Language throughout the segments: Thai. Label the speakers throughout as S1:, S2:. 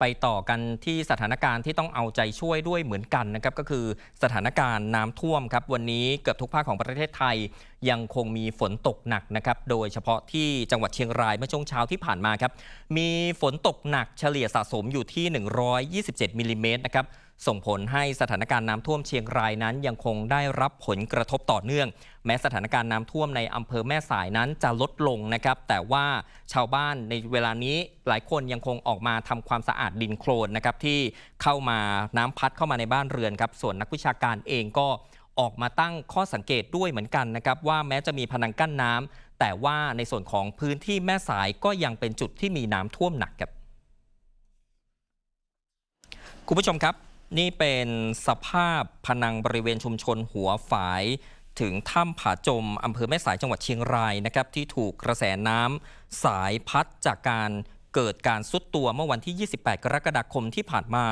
S1: ไปต่อกันที่สถานการณ์ที่ต้องเอาใจช่วยด้วยเหมือนกันนะครับก็คือสถานการณ์น้ำท่วมครับวันนี้เกือบทุกภาคของประเทศไทย ยังคงมีฝนตกหนักนะครับ โดยเฉพาะที่จังหวัดเชียงรายเมื่อช่วงเช้าที่ผ่านมาครับ มีฝนตกหนักเฉลี่ยสะสมอยู่ที่ 127มิลลิเมตรนะครับส่งผลให้สถานการณ์น้ำท่วมเชียงรายนั้นยังคงได้รับผลกระทบต่อเนื่อง แม้สถานการณ์น้ำท่วมในอำเภอแม่สายนั้นจะลดลงนะครับ แต่ว่าชาวบ้านในเวลานี้หลายคนยังคงออกมาทำความสะอาดดินโคลนนะครับที่เข้ามาน้ำพัดเข้ามาในบ้านเรือนครับ ส่วนนักวิชาการเองก็ ออกมาตั้งข้อสังเกตด้วยเหมือนกันนะครับ ว่าแม้จะมีพนังกั้นน้ำแต่ว่าในส่วนของพื้นที่แม่สายก็ยังเป็นจุดที่มีน้ำท่วมหนักครับคุณผู้ชมครับ นี่เป็นสภาพพนังบริเวณชุมชนหัวฝายถึงถ้ำผาจมอำเภอแม่สายจังหวัดเชียงรายนะครับที่ถูกกระแสน้ำสายพัดจากการ เกิดการซุดตัวเมื่อวันที่ 28 กรกฎาคมที่ผ่านมา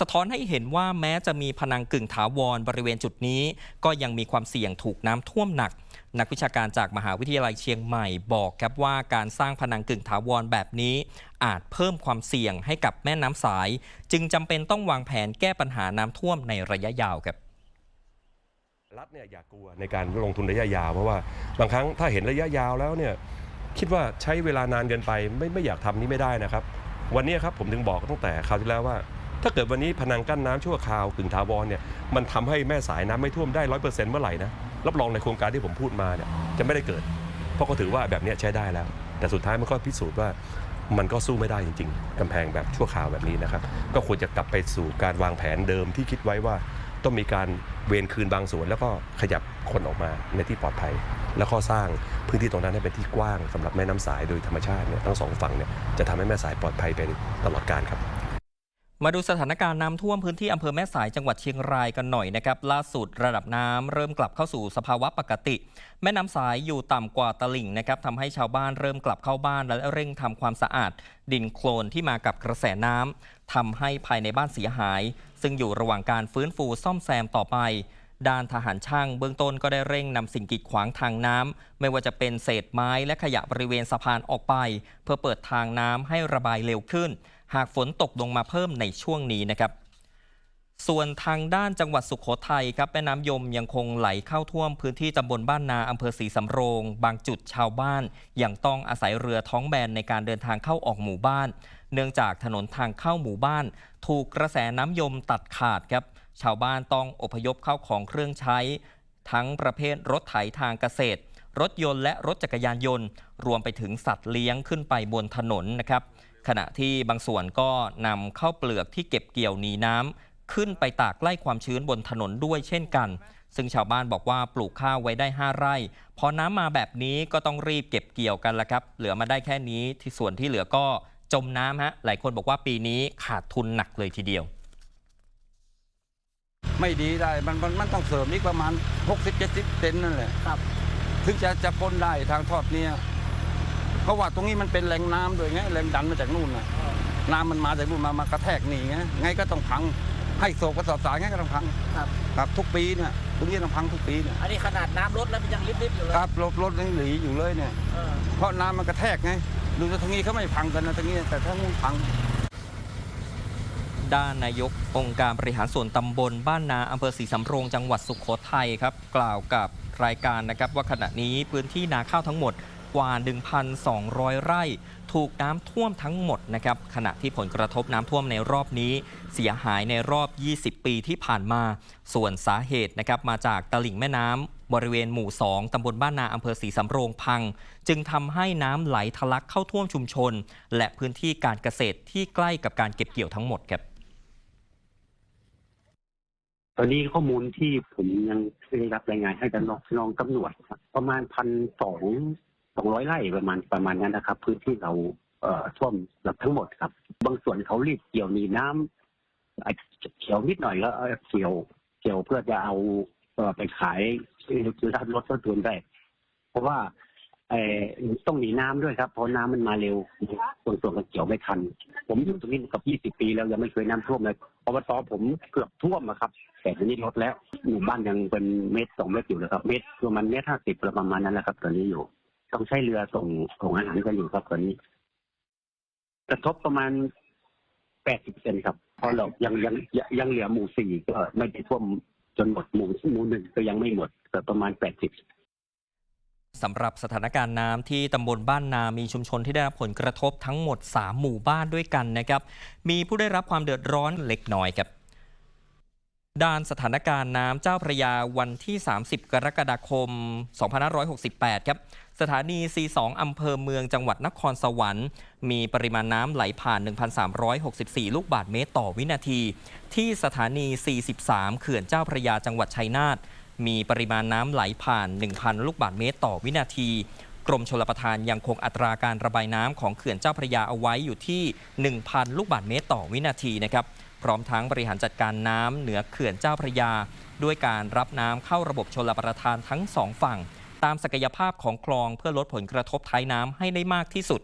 S1: สะท้อนให้เห็นว่าแม้จะมีพนังกึ่งถาวรบริเวณจุดนี้ ก็ยังมีความเสี่ยงถูกน้ำท่วมหนัก นักวิชาการจากมหาวิทยาลัยเชียงใหม่บอกครับว่าการสร้างพนังกึ่งถาวรแบบนี้ อาจเพิ่มความเสี่ยงให้กับแม่น้ำสาย จึงจำเป็นต้องวางแผนแก้ปัญหาน้ำท่วมในระยะยาวครับ
S2: รัฐเนี่ยอย่ากลัวในการลงทุนระยะยาวเพราะว่าบางครั้งถ้าเห็นระยะยาวแล้วเนี่ย คิดว่าใช้เวลานานเกินไปไม่ไม่อยากทำนี่ไม่ได้นะครับ วันนี้ครับผมถึงบอกตั้งแต่คราวที่แล้วว่า ถ้าเกิดวันนี้พนังกั้นน้ำชั่วคราวกึ่งถาวรเนี่ยมันทำให้แม่สายน้ำไม่ท่วมได้ร้อยเปอร์เซ็นต์เมื่อไหร่นะรับรองในโครงการที่ผมพูดมาเนี่ยจะไม่ได้เกิด เพราะก็ถือว่าแบบนี้ใช้ได้แล้ว แต่สุดท้ายมันก็พิสูจน์ว่ามันก็สู้ไม่ได้จริง ๆ กำแพงแบบชั่วคราวแบบนี้นะครับ ก็ควรจะกลับไปสู่การวางแผนเดิมที่คิดไว้ว่า ต้องมีการเวนคืนบางส่วน แล้วก็ขยับคนออกมาในที่ปลอดภัย แล้วก็สร้างพื้นที่ตรงนั้นให้เป็นที่กว้างสำหรับแม่น้ำสายโดยธรรมชาติเนี่ยทั้งสองฝั่งเนี่ยจะทำให้แม่สายปลอดภัยไปตลอดกาลครับ
S1: มาดูสถานการณ์น้ำท่วมพื้นที่อำเภอแม่สายจังหวัดเชียงรายกันหน่อยนะครับล่าสุดระดับน้ำเริ่มกลับเข้าสู่สภาวะปกติ แม่น้ำสายอยู่ต่ำกว่าตลิ่งนะครับทำให้ชาวบ้านเริ่มกลับเข้าบ้านและเร่งทำความสะอาด ดินโคลนที่มากับกระแสน้ำทำให้ภายในบ้านเสียหาย ซึ่งอยู่ระหว่างการฟื้นฟูซ่อมแซมต่อไป ด้านทหารช่างเบื้องต้นก็ได้เร่งนำสิ่งกีดขวางทางน้ำไม่ว่าจะเป็นเศษไม้และขยะบริเวณสะพานออกไป เพื่อเปิดทางน้ำให้ระบายเร็วขึ้น หากฝนตกลงมาเพิ่มในช่วงนี้นะครับส่วนทางด้านจังหวัดสุขโขทัยครับแม่น้ำยมยังคงไหลเข้าท่วมพื้นที่ตำบลบ้านนาอำเภอศรีสำโรง บางจุดชาวบ้านยังต้องอาศัยเรือท้องแบนในการเดินทางเข้าออกหมู่บ้าน เนื่องจากถนนทางเข้าหมู่บ้าน ถูกกระแสน้ำยมตัดขาดครับ ชาวบ้านต้องอพยพเข้าของเครื่องใช้ ทั้งประเภทรถไถทางเกษตร รถยนต์และรถจักรยานยนต์ รวมไปถึงสัตว์เลี้ยงขึ้นไปบนถนนนะครับ ขณะที่บางส่วนก็นำข้าเปลือกที่เก็บเกี่ยวหนีน้ำขึ้นไปตากไล่ความชื้นบนถนนด้วยเช่นกัน ซึ่งชาวบ้านบอกว่าปลูกข้าวไว้ได้ 5 ไร่พอน้ำมาแบบนี้ก็ต้องรีบเก็บเกี่ยวกันละครับ เหลือมาได้แค่นี้ที่ส่วนที่เหลือก็จมน้ำฮะหลายคนบอกว่าปีนี้ขาดทุนหนักเลยทีเดียว
S3: ไม่ดีได้มันมันมันต้องเสริมอีกประมาณ 60 70เซนนั่นแหละ
S4: ครับ
S3: ถึงจะจะพ้นได้ทางทอดเนี้ยเพราะว่าตรงนี้มันเป็นแหล่งน้ำด้วยไงแหล่งดันมาจากนู่นน่ะน้ำมันมาจากนู่นมามากระแทกหนีไงไงก็ต้องพังให้โศกกระสอบสายไงก็ต้องพัง
S4: ครับ
S3: ครับทุกปีเนี่ยตรงนี้ต้องพังทุกปีเนี่ย
S4: อันนี้ขนาดน้ำลดแล้วมันยังริบๆอยู่เลย
S3: ครับรถรถยังหลีอยู่เลยเนี่ย
S4: เออ
S3: เพราะน้ำมันกระแทกไงดูแต่ทางนี้เขาไม่พังกันนะทางนี้แต่ทางนู้นพัง
S1: ด้านนายกองค์การบริหารส่วนตำบลบ้านนาอำเภอศรีสำโรงจังหวัดสุขโขทัยครับ กล่าวกับรายการนะครับ ว่าขณะนี้พื้นที่นาข้าวทั้งหมดกว่า 1,200 ไร่ ถูกน้ำท่วมทั้งหมดนะครับ ขณะที่ผลกระทบน้ำท่วมในรอบนี้ เสียหายในรอบ 20 ปีที่ผ่านมา ส่วนสาเหตุนะครับมาจากตลิ่งแม่น้ำบริเวณหมู่ 2 ตำบลบ้านนาอำเภอศรีสำโรงพัง จึงทำให้น้ำไหลทะลักเข้าท่วมชุมชน และพื้นที่การเกษตรที่ใกล้กับการเก็บเกี่ยวทั้งหมดครับ
S5: ตอนนี้ข้อมูลที่ผมยังได้รับรายงานให้กับน้องน้องตำรวจประมาณพันสองสองร้อยไร่ประมาณประมาณนั้นนะครับ พื้นที่เราเอ่อท่วมเกือบทั้งหมดครับ บางส่วนเขารีบเกี่ยวหนีน้ำอาจจะเกี่ยวนิดหน่อยแล้วเอาเกี่ยวเกี่ยวเพื่อจะเอาเอ่อไปขายคือถ้ารถต้นทุนได้ เพราะว่า ต้องหนีน้ำด้วยครับเพราะน้ำมันมาเร็วบางส่วนก็เกี่ยวไม่ทัน ผมอยู่ตรงนี้กับ20ปีแล้วยังไม่เคยน้ำท่วมเลยอบตผมเกือบท่วมอะครับ แต่ทีนี้ลดแล้วหมู่บ้านยังเป็นเมตรสองเมตรอยู่เลยครับ เมตรประมาณเมตรห้าสิบประมาณนั้นแหละครับตอนนี้อยู่ ต้องใช้เรือส่งส่งอาหารกันอยู่ครับตอนนี้ กระทบประมาณแปดสิบเซนครับเพราะเรายังยังยังเหลือหมู่สี่ก็ไม่ได้ท่วมจนหมดหมู่หมู่หนึ่งก็ยังไม่หมดแต่ประมาณแปดสิบ
S1: สำหรับสถานการณ์น้ำที่ตำบลบ้านนา มีชุมชนที่ได้รับผลกระทบทั้งหมด 3 หมู่บ้านด้วยกันนะครับ มีผู้ได้รับความเดือดร้อนเล็กน้อยครับ ด้านสถานการณ์น้ำเจ้าพระยาวันที่ 30 กรกฎาคม 2568 ครับ สถานี C2 อำเภอเมืองจังหวัดนครสวรรค์ มีปริมาณน้ำไหลผ่าน 1,364 ลูกบาศก์เมตรต่อวินาที ที่สถานี 43 เขื่อนเจ้าพระยาจังหวัดชัยนาท มีปริมาณน้ำไหลผ่าน 1,000 ลูกบาศก์เมตรต่อวินาที กรมชลประทานยังคงอัตราการระบายน้ำของเขื่อนเจ้าพระยาเอาไว้อยู่ที่ 1,000 ลูกบาศก์เมตรต่อวินาทีนะครับ พร้อมทั้งบริหารจัดการน้ำเหนือเขื่อนเจ้าพระยา ด้วยการรับน้ำเข้าระบบชลประทานทั้งสองฝั่ง ตามศักยภาพของคลองเพื่อลดผลกระทบท้ายน้ำให้ได้มากที่สุด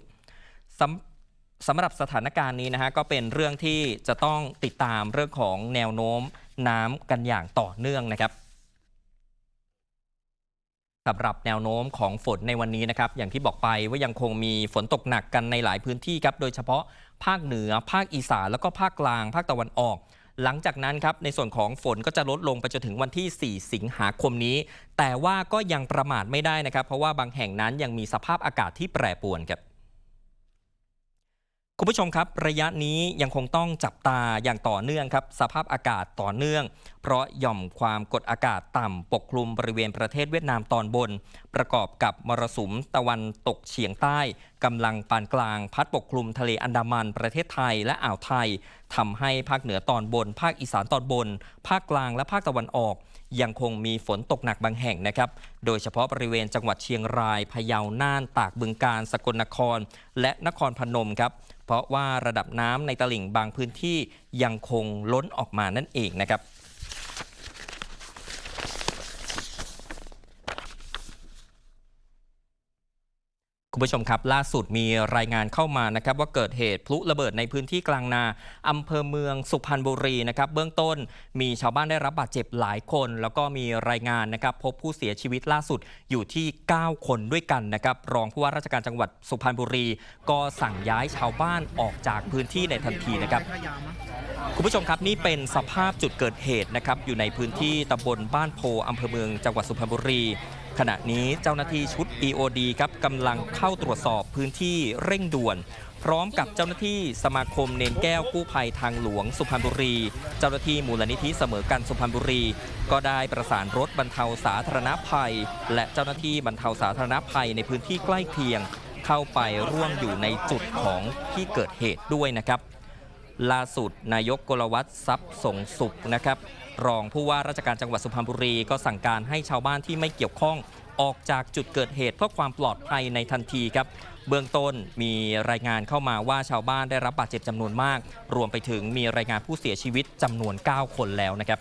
S1: สำสำหรับสถานการณ์นี้นะฮะก็เป็นเรื่องที่จะต้องติดตามเรื่องของแนวโน้มน้ำกันอย่างต่อเนื่องนะครับ สำหรับแนวโน้มของฝนในวันนี้นะครับ อย่างที่บอกไปว่ายังคงมีฝนตกหนักกันในหลายพื้นที่ครับ โดยเฉพาะภาคเหนือ ภาคอีสานแล้วก็ภาคกลาง ภาคตะวันออก หลังจากนั้นครับในส่วนของฝนก็จะลดลงไปจนถึงวันที่ 4 สิงหาคมนี้ แต่ว่าก็ยังประมาทไม่ได้นะครับ เพราะว่าบางแห่งนั้นยังมีสภาพอากาศที่แปรปรวนครับ คุณผู้ชมครับ ระยะนี้ยังคงต้องจับตาอย่างต่อเนื่องครับ สภาพอากาศต่อเนื่อง เพราะหย่อมความกดอากาศต่ำปกคลุมบริเวณประเทศเวียดนามตอนบน ประกอบกับมรสุมตะวันตกเฉียงใต้กำลังปานกลาง พัดปกคลุมทะเลอันดามันประเทศไทยและอ่าวไทยทำให้ภาคเหนือตอนบน ภาคอีสานตอนบน ภาคกลางและภาคตะวันออก ยังคงมีฝนตกหนักบางแห่งนะครับ โดยเฉพาะบริเวณจังหวัดเชียงรายพะเยาน่านตากบึงกาฬสกลนคร และนครพนมครับ เพราะว่าระดับน้ำในตลิ่งบางพื้นที่ยังคงล้นออกมานั่นเองนะครับ คุณผู้ชมครับ ล่าสุดมีรายงานเข้ามานะครับว่าเกิดเหตุพลุระเบิดในพื้นที่กลางนาอำเภอเมืองสุพรรณบุรีนะครับเบื้องต้นมีชาวบ้านได้รับบาดเจ็บหลายคน แล้วก็มีรายงานนะครับพบผู้เสียชีวิตล่าสุดอยู่ที่ 9 คนด้วยกันนะครับรองผู้ว่าราชการจังหวัดสุพรรณบุรี ก็สั่งย้ายชาวบ้านออกจากพื้นที่ในทันทีนะครับคุณผู้ชมครับนี่เป็นสภาพจุดเกิดเหตุนะครับอยู่ในพื้นที่ตำบลบ้านโพอำเภอเมืองจังหวัดสุพรรณบุรี ขณะนี้เจ้าหน้าที่ชุด EOD ครับกำลังเข้าตรวจสอบพื้นที่เร่งด่วน พร้อมกับเจ้าหน้าที่สมาคมเนนแก้วกู้ภัยทางหลวงสุพรรณบุรี เจ้าหน้าที่มูลนิธิเสมอกันสุพรรณบุรี ก็ได้ประสานรถบรรเทาสาธารณภัย และเจ้าหน้าที่บรรเทาสาธารณภัยในพื้นที่ใกล้เคียง เข้าไปร่วมอยู่ในจุดของที่เกิดเหตุด้วยนะครับ ล่าสุดนายกกลวัตทรัพย์สงสุขนะครับ รองผู้ว่าราชการจังหวัดสุพรรณบุรีก็สั่งการให้ชาวบ้านที่ไม่เกี่ยวข้องออกจากจุดเกิดเหตุเพื่อความปลอดภัยในทันทีครับ เบื้องต้นมีรายงานเข้ามาว่าชาวบ้านได้รับบาดเจ็บจำนวนมาก รวมไปถึงมีรายงานผู้เสียชีวิตจำนวน 9 คนแล้วนะครับ